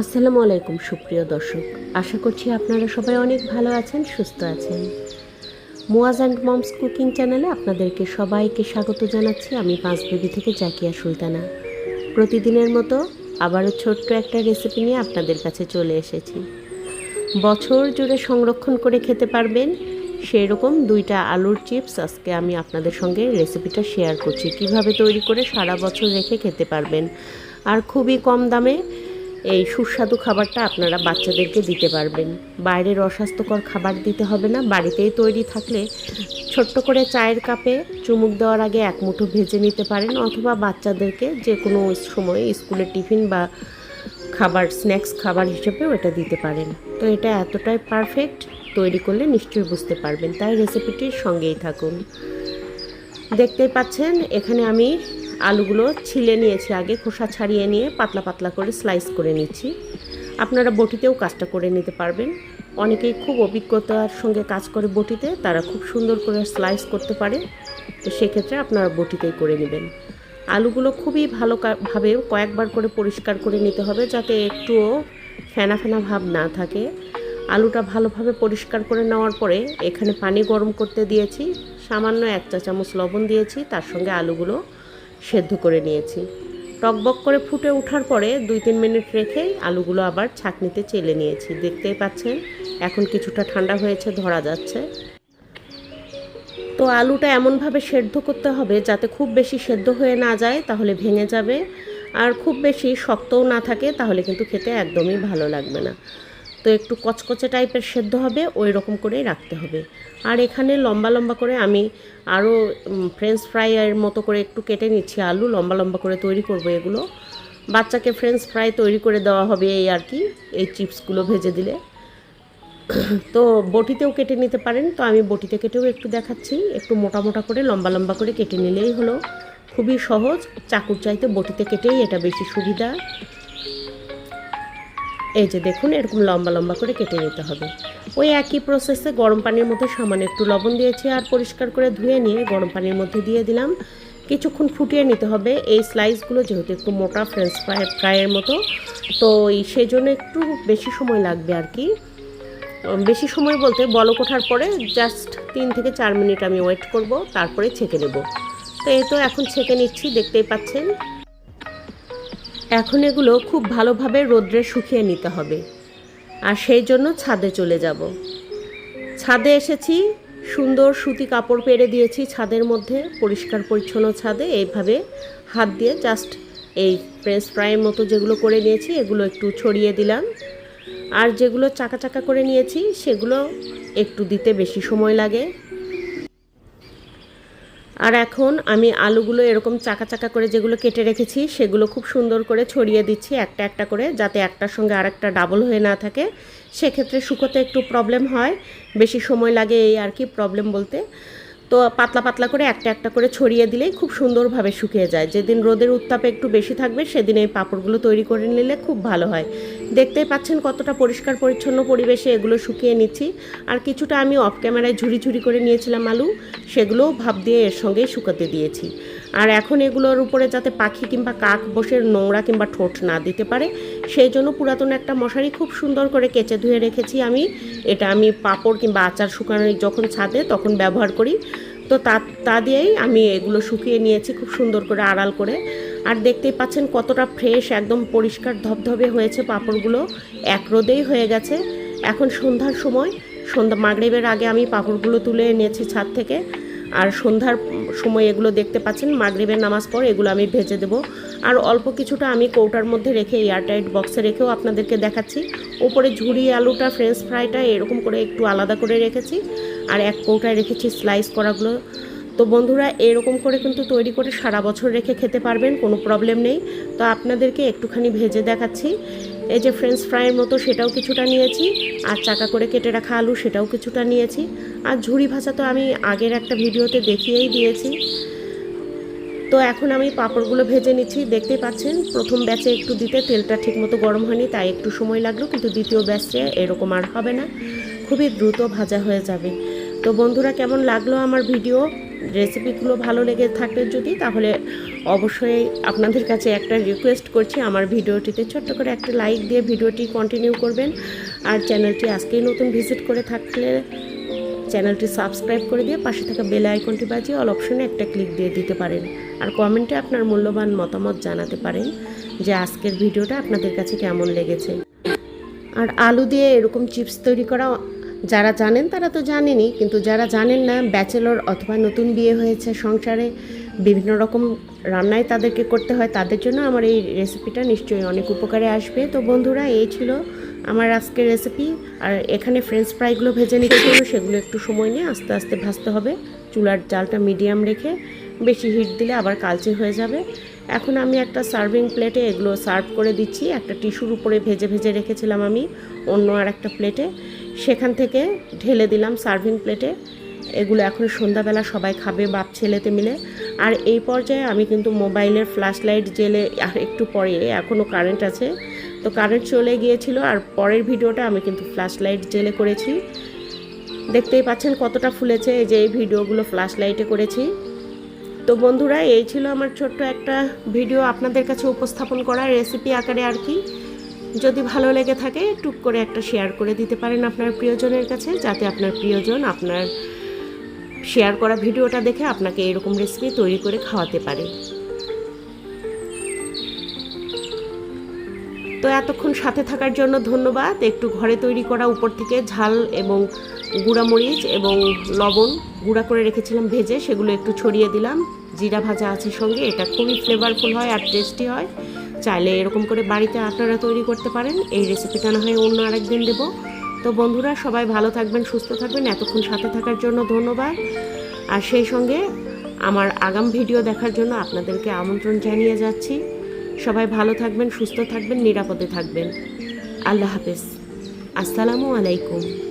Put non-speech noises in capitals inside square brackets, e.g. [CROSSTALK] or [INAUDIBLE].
আসসালামু আলাইকুম, সুপ্রিয় দর্শক। আশা করছি আপনারা সবাই অনেক ভালো আছেন, সুস্থ আছেন। মোয়াজ অ্যান্ড মমস কুকিং চ্যানেলে আপনাদেরকে সবাইকে স্বাগত জানাচ্ছি। আমি পাঁচ বেবি থেকে জাকিয়া সুলতানা। প্রতিদিনের মতো আবারও ছোট্ট একটা রেসিপি নিয়ে আপনাদের কাছে চলে এসেছি। বছর জুড়ে সংরক্ষণ করে খেতে পারবেন সেই রকম দুইটা আলুর চিপস। আজকে আমি আপনাদের সঙ্গে রেসিপিটা শেয়ার করছি। কীভাবে তৈরি করে সারা বছর রেখে খেতে পারবেন। আর খুবই কম দামে এই সুস্বাদু খাবারটা আপনারা বাচ্চাদেরকে দিতে পারবেন। বাইরের অস্বাস্থ্যকর খাবার দিতে হবে না, বাড়িতেই তৈরি থাকলে ছোট্ট করে চায়ের কাপে চুমুক দেওয়ার আগে এক মুঠো ভেজে নিতে পারেন অথবা বাচ্চাদেরকে যে কোনো সময়ে স্কুলের টিফিন বা খাবার, স্ন্যাক্স খাবার হিসেবেও এটা দিতে পারেন। তো এটা এতটাই পারফেক্ট, তৈরি করলে নিশ্চয়ই বুঝতে পারবেন। তাই রেসিপিটির সঙ্গেই থাকুন। দেখতেই পাচ্ছেন, এখানে আমি আলুগুলো ছিলে নিয়েছি আগে, খোসা ছাড়িয়ে নিয়ে পাতলা পাতলা করে স্লাইস করে নিচ্ছি। আপনারা বটিতেও কাজটা করে নিতে পারবেন। অনেকেই খুব অভিজ্ঞতার সঙ্গে কাজ করে বটিতে, তারা খুব সুন্দর করে স্লাইস করতে পারে। তো সেক্ষেত্রে আপনারা বটিতেই করে নেবেন। আলুগুলো খুবই ভালো ভাবে কয়েকবার করে পরিষ্কার করে নিতে হবে যাতে একটুও ফেনা ফেনা ভাব না থাকে। আলুটা ভালোভাবে পরিষ্কার করে নেওয়ার পরে এখানে পানি গরম করতে দিয়েছি। সামান্য এক চা চামচ লবণ দিয়েছি, তার সঙ্গে আলুগুলো সেদ্ধ করে নিয়েছি। টকবক করে ফুটে ওঠার পরে দুই তিন মিনিট রেখেই আলুগুলো আবার ছাঁকনিতে চেলে নিয়েছি। দেখতেই পাচ্ছেন, এখন কিছুটা ঠান্ডা হয়েছে, ধরা যাচ্ছে। তো আলুটা এমনভাবে সেদ্ধ করতে হবে যাতে খুব বেশি সেদ্ধ হয়ে না যায়, তাহলে ভেঙে যাবে। আর খুব বেশি শক্তও না থাকে, তাহলে কিন্তু খেতে একদমই ভালো লাগবে না। তো একটু কচকচে টাইপের সেদ্ধ হবে, ওই রকম করেই রাখতে হবে। আর এখানে লম্বা লম্বা করে আমি আরও ফ্রেঞ্চ ফ্রাইয়ের মতো করে একটু কেটে নিচ্ছি আলু, লম্বা লম্বা করে তৈরি করব এগুলো। বাচ্চাকে ফ্রেঞ্চ ফ্রাই তৈরি করে দেওয়া হবে এই আর কি, এই চিপসগুলো ভেজে দিলে। [COUGHS] তো বটিতেও কেটে নিতে পারেন, তো আমি বটিতে কেটেও একটু দেখাচ্ছি। একটু মোটা মোটা করে, লম্বা লম্বা করে কেটে নিলেই হলো। খুবই সহজ, চাকুর চাইতে বটিতে কেটেই এটা বেশি সুবিধা। এই যে দেখুন, এরকম লম্বা লম্বা করে কেটে নিতে হবে। ওই একই প্রসেসে গরম পানির মধ্যে সামান্য একটু লবণ দিয়েছি আর পরিষ্কার করে ধুয়ে নিয়ে গরম পানির মধ্যে দিয়ে দিলাম। কিছুক্ষণ ফুটিয়ে নিতে হবে। এই স্লাইসগুলো যেহেতু একটু মোটা ফ্রেঞ্চ ফ্রাই ফ্রাইয়ের মতো, তো সেই জন্য একটু বেশি সময় লাগবে আর কি। বেশি সময় বলতে বলক ওঠার পরে জাস্ট তিন থেকে চার মিনিট আমি ওয়েট করব, তারপরে ছেঁকে নেব। তো এই তো এখন ছেঁকে নিচ্ছি, দেখতেই পাচ্ছেন। এখন এগুলো খুব ভালোভাবে রোদ্রে শুকিয়ে নিতে হবে। আর সেই জন্য ছাদে চলে যাব। ছাদে এসেছি, সুন্দর সুতি কাপড় পেরে দিয়েছি ছাদের মধ্যে, পরিষ্কার পরিচ্ছন্ন ছাদে। এইভাবে হাত দিয়ে জাস্ট এই ফ্রেঞ্চ ফ্রাইয়ের মতো যেগুলো করে নিয়েছি, এগুলো একটু ছড়িয়ে দিলাম। আর যেগুলো চাকা চাকা করে নিয়েছি, সেগুলো একটু দিতে বেশি সময় লাগে। আর এখন আমি আলুগুলো এরকম চাকা চাকা করে যেগুলো কেটে রেখেছি, সেগুলো খুব সুন্দর করে ছড়িয়ে দিচ্ছি একটা একটা করে যাতে একটার সঙ্গে আরেকটা ডাবল হয়ে না থাকে। সেক্ষেত্রে শুকোতে একটু প্রবলেম হয়, বেশি সময় লাগে এই আর কি প্রবলেম বলতে। তো পাতলা পাতলা করে একটা একটা করে ছড়িয়ে দিলেই খুব সুন্দরভাবে শুকিয়ে যায়। যেদিন রোদের উত্তাপে একটু বেশি থাকবে, সেদিন এই পাঁপড়গুলো তৈরি করে নিলে খুব ভালো হয়। দেখতেই পাচ্ছেন কতটা পরিষ্কার পরিচ্ছন্ন পরিবেশে এগুলো শুকিয়ে নিচ্ছি। আর কিছুটা আমি অফ ক্যামেরায় ঝুড়ি ঝুড়ি করে নিয়েছিলাম আলু, সেগুলোও ভাব দিয়ে এর সঙ্গেই শুকাতে দিয়েছি। আর এখন এগুলোর উপরে যাতে পাখি কিংবা কাক বসে নোংরা কিংবা ঠোঁট না দিতে পারে, সেই জন্য পুরাতন একটা মশারি খুব সুন্দর করে কেচে ধুয়ে রেখেছি আমি। এটা আমি পাঁপড় কিংবা আচার শুকানো যখন ছাদে তখন ব্যবহার করি। তো তা তা দিয়েই আমি এগুলো শুকিয়ে নিয়েছি খুব সুন্দর করে আড়াল করে। আর দেখতেই পাচ্ছেন কতটা ফ্রেশ একদম পরিষ্কার ধবধবে হয়েছে পাঁপড়গুলো। এক রোদেই হয়ে গেছে। এখন সন্ধ্যার সময়। সন্ধ্যা মাগরেবের আগে আমি পাঁপড়গুলো তুলে এনেছি ছাদ থেকে। আর সন্ধ্যার সময় এগুলো দেখতে পাচ্ছেন, মাগরিবের নামাজ পর এগুলো আমি ভেজে দেবো। আর অল্প কিছুটা আমি কৌটার মধ্যে রেখে এয়ারটাইট বক্সে রেখেও আপনাদেরকে দেখাচ্ছি। ওপরে ঝুড়ি আলুটা ফ্রেঞ্চ ফ্রাইটা এরকম করে একটু আলাদা করে রেখেছি। আর এক কৌটায় রেখেছি স্লাইস করাগুলো। তো বন্ধুরা, এরকম করে কিন্তু তৈরি করে সারা বছর রেখে খেতে পারবেন, কোনো প্রবলেম নেই। তো আপনাদেরকে একটুখানি ভেজে দেখাচ্ছি। এই যে ফ্রেঞ্চ ফ্রাইয়ের মতো সেটাও কিছুটা নিয়েছি, আর চাকা করে কেটে রাখা আলু সেটাও কিছুটা নিয়েছি। আর ঝুড়ি ভাজা তো আমি আগের একটা ভিডিওতে দেখিয়েই দিয়েছি। তো এখন আমি পাঁপড়গুলো ভেজে নিচ্ছি, দেখতেই পাচ্ছেন, প্রথম ব্যাচে একটু দিতে তেলটা ঠিকমতো গরম হয়নি, তাই একটু সময় লাগল, কিন্তু দ্বিতীয় ব্যাচে এরকম আর হবে না। খুবই দ্রুত ভাজা হয়ে যাবে। তো বন্ধুরা, কেমন লাগল আমার ভিডিও? রেসিপিগুলো ভালো লেগে থাকে যদি, তাহলে অবশ্যই আপনাদের কাছে একটা রিকোয়েস্ট করছি আমার ভিডিওটিতে। ছোট্ট করে একটা লাইক দিয়ে ভিডিওটি কন্টিনিউ করবেন। আর চ্যানেলটি আজকেই নতুন ভিজিট করে থাকলে চ্যানেলটি সাবস্ক্রাইব করে দিয়ে পাশে থাকা বেল আইকনটি বাজিয়ে অল অপশনে একটা ক্লিক দিয়ে দিতে পারেন। আর কমেন্টে আপনার মূল্যবান মতামত জানাতে পারেন যে আজকের ভিডিওটা আপনাদের কাছে কেমন লেগেছে। আর আলু দিয়ে এরকম চিপস তৈরি করা যারা জানেন তারা তো জানেনই কিন্তু যারা জানেন না, ব্যাচেলর অথবা নতুন বিয়ে হয়েছে সংসারে, বিভিন্ন রকম রান্নাই তাদেরকে করতে হয়, তাদের জন্য আমার এই রেসিপিটা নিশ্চয়ই অনেক উপকারে আসবে। তো বন্ধুরা, এই ছিল আমার আজকের রেসিপি আর এখানে ফ্রেঞ্চ ফ্রাইগুলো ভেজে নিতে হবে সেগুলো একটু সময় নিয়ে আস্তে আস্তে ভাজতে হবে। চুলার জালটা মিডিয়াম রেখে বেশি হিট দিলে আবার কালচে হয়ে যাবে। এখন আমি একটা সার্ভিং প্লেটে এগুলো সার্ভ করে দিচ্ছি, একটা টিস্যুর উপরে ভেজে ভেজে রেখেছিলাম আমি, অন্য আর একটা প্লেটে সেখান থেকে ঢেলে দিলাম সার্ভিং প্লেটে এগুলো এখন সন্ধ্যাবেলা সবাই খাবে, বাপ ছেলেতে মিলে। আর এই পর্যায়ে আমি কিন্তু মোবাইলের ফ্ল্যাশ লাইট জেলে আর একটু পরে এখনও কারেন্ট আছে। তো কারেন্ট চলে গিয়েছিল আর পরের ভিডিওটা আমি কিন্তু ফ্ল্যাশ লাইট জেলে করেছি। দেখতেই পাচ্ছেন কতটা ফুলেছে এই যে এই ভিডিওগুলো ফ্ল্যাশ লাইটে করেছি। তো বন্ধুরা, এই ছিল আমার ছোট্ট একটা ভিডিও আপনাদের কাছে উপস্থাপন করা রেসিপি আকারে আর কি। যদি ভালো লেগে থাকে টুক করে একটা শেয়ার করে দিতে পারেন আপনার প্রিয়জনের কাছে, যাতে আপনার প্রিয়জন আপনার শেয়ার করা ভিডিওটা দেখে আপনাকে এরকম রেসিপি তৈরি করে খাওয়াতে পারে। তো এতক্ষণ সাথে থাকার জন্য ধন্যবাদ। একটু ঘরে তৈরি করা উপর থেকে ঝাল এবং গুঁড়ামরিচ এবং লবণ গুঁড়া করে রেখেছিলাম ভেজে, সেগুলো একটু ছড়িয়ে দিলাম। জিরা ভাজা আছে সঙ্গে, এটা খুবই ফ্লেভারফুল হয় আর টেস্টি হয়। চাইলে এরকম করে বাড়িতে আপনারা তৈরি করতে পারেন। এই রেসিপিটা না হয় অন্য আরেকদিন দেবো। তো বন্ধুরা, সবাই ভালো থাকবেন, সুস্থ থাকবেন। এতক্ষণ সাথে থাকার জন্য ধন্যবাদ। আর সেই সঙ্গে আমার আগাম ভিডিও দেখার জন্য আপনাদেরকে আমন্ত্রণ জানিয়ে যাচ্ছি। সবাই ভালো থাকবেন, সুস্থ থাকবেন, নিরাপদে থাকবেন। আল্লাহ হাফেজ। আসসালামু আলাইকুম।